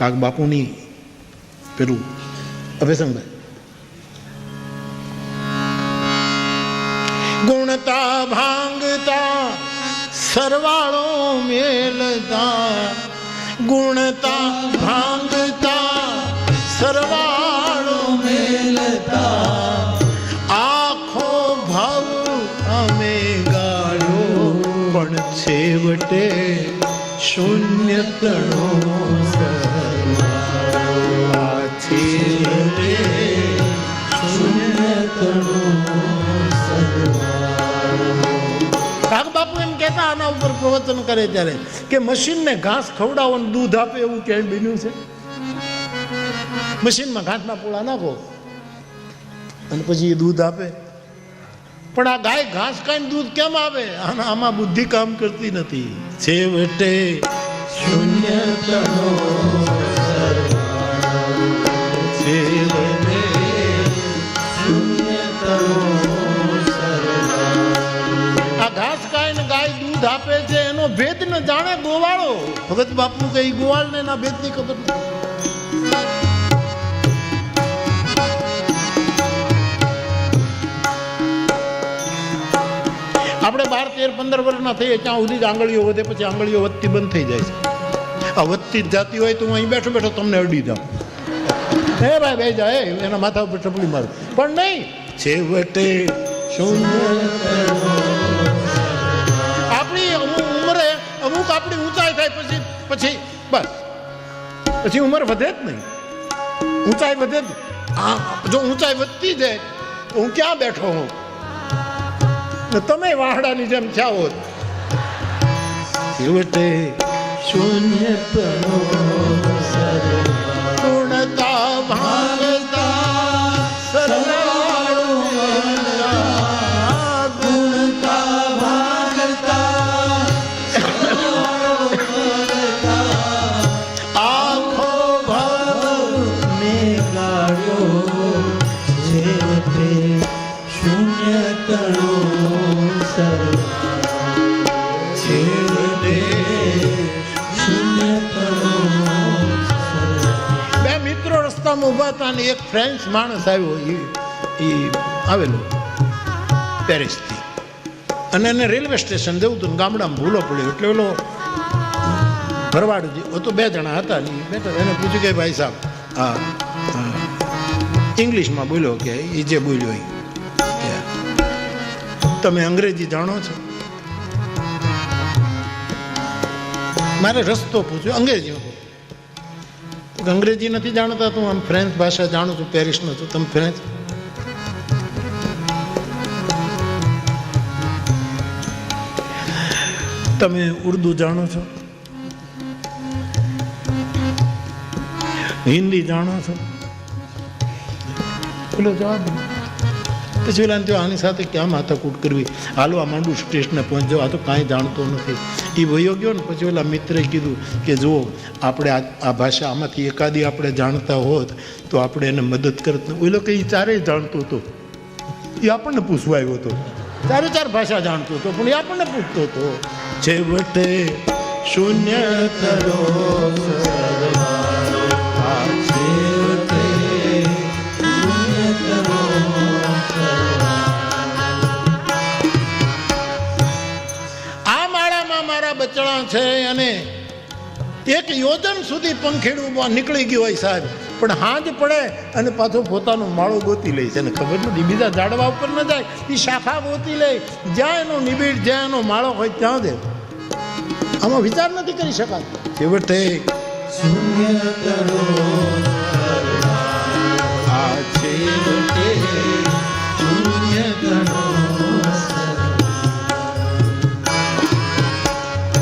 કાક બાપુની પેલું અભેસંભાઈ ગુણતા, ભાંગતા, સરવાળો મેલતા. ગુણતા, ભાંગતા, સરવાળો મેલતા. આખો ભાવ અમે ગાળ્યો પણ છેવટે શૂન્ય તણો સરવાળો ઉપર પ્રવચન કરે ત્યારે કે મશીનને ઘાસ ખવડાવો ને દૂધ આપે એવું ક્યાંય બન્યું છે? મશીનમાં ઘાસના પોળા નાખો અને પછી એ દૂધ આપે. પણ આ ગાય ઘાસ ખાઈને દૂધ કેમ આવે? આમાં બુદ્ધિ કામ કરતી નથી. છેવટે શૂન્ય તણો જાણે ગોવાળો. ભગત બાપુ કે ઈ ગોવાળને એના ભેદની ખબર આપણે બાર, તેર, પંદર વર્ષના થઈએ ત્યાં સુધી જ આંગળીઓ વધે, પછી આંગળીઓ વધતી બંધ થઈ જાય છે. આ વધતી જ જાતી હોય તો હું અહીં બેઠો બેઠો તમને અડી જાઉં હે ભાઈ, બે જાય એના માથા ઉપર ટપલી મારું. પણ નહીં. છેવટે શૂન્ય આપણી ઊંચાઈ થાય પછી પછી, બસ. પછી ઉંમર વધે જ નહીં. ઊંચાઈ વધે જ આ, જો ઊંચાઈ વધતી જાય, તો હું ક્યાં બેઠો હું તમે વાહડાની જેમ થયા હોત. શૂન્ય બે મિત્રો રસ્તામાં ઊભા હતા અને એક ફ્રેન્ચ માણસ આવ્યો એ આવેલો પેરિસથી અને એને રેલવે સ્ટેશન જવું હતું ગામડામાં ભૂલો પડ્યો એટલે ઓલો ભરવાડ તો બે જણા હતા એને પૂછ્યું કે ભાઈ સાહેબ હા ઇંગ્લિશમાં બોલ્યો કે એ જે બોલ્યો એ તમે અંગ્રેજી જાણો છો? મારે રસ્તો પૂછ્યો અંગ્રેજીમાં અંગ્રેજી નથી જાણતા તું આમ ફ્રેન્ચ ભાષા જાણું છું, પેરિસનો છું. તમે ફ્રેન્ચ તમે ઉર્દુ જાણો છો? હિન્દી જાણો છો? પેલો જવાબ. પછી પેલા ત્યાં આની સાથે ક્યાં માથાકૂટ કરવી? હાલવા માંડું સ્ટેશને પહોંચજો આ તો કાંઈ જાણતો નથી. એ વયો ગયો ને પછી ઓલા મિત્રે કીધું કે જો આપણે આ આ ભાષા આમાંથી એકાદી આપણે જાણતા હોત તો આપણે એને મદદ કરત. ઓલો કે એ ચારેય જાણતો હતો. એ આપણને પૂછવા આવ્યો હતો. ચારે ચાર ભાષા જાણતો હતો, પણ એ આપણને પૂછતો હતો. છેવટે શૂન્ય કરો માળામાં છે અને એક યોજન સુધી પંખેડું નીકળી ગયું હોય સાહેબ. પણ હાંજ પડે અને પાછો પોતાનું માળું ગોતી લે છે. અને ખબર નથી? બીજા ઝાડવા ઉપર ન જાય. એ શાખા ગોતી લે. જ્યાં એનો નિબીડ જ્યાં એનો માળો હોય ત્યાં દે. આમાં વિચાર નથી કરી શકાતો. છેવટે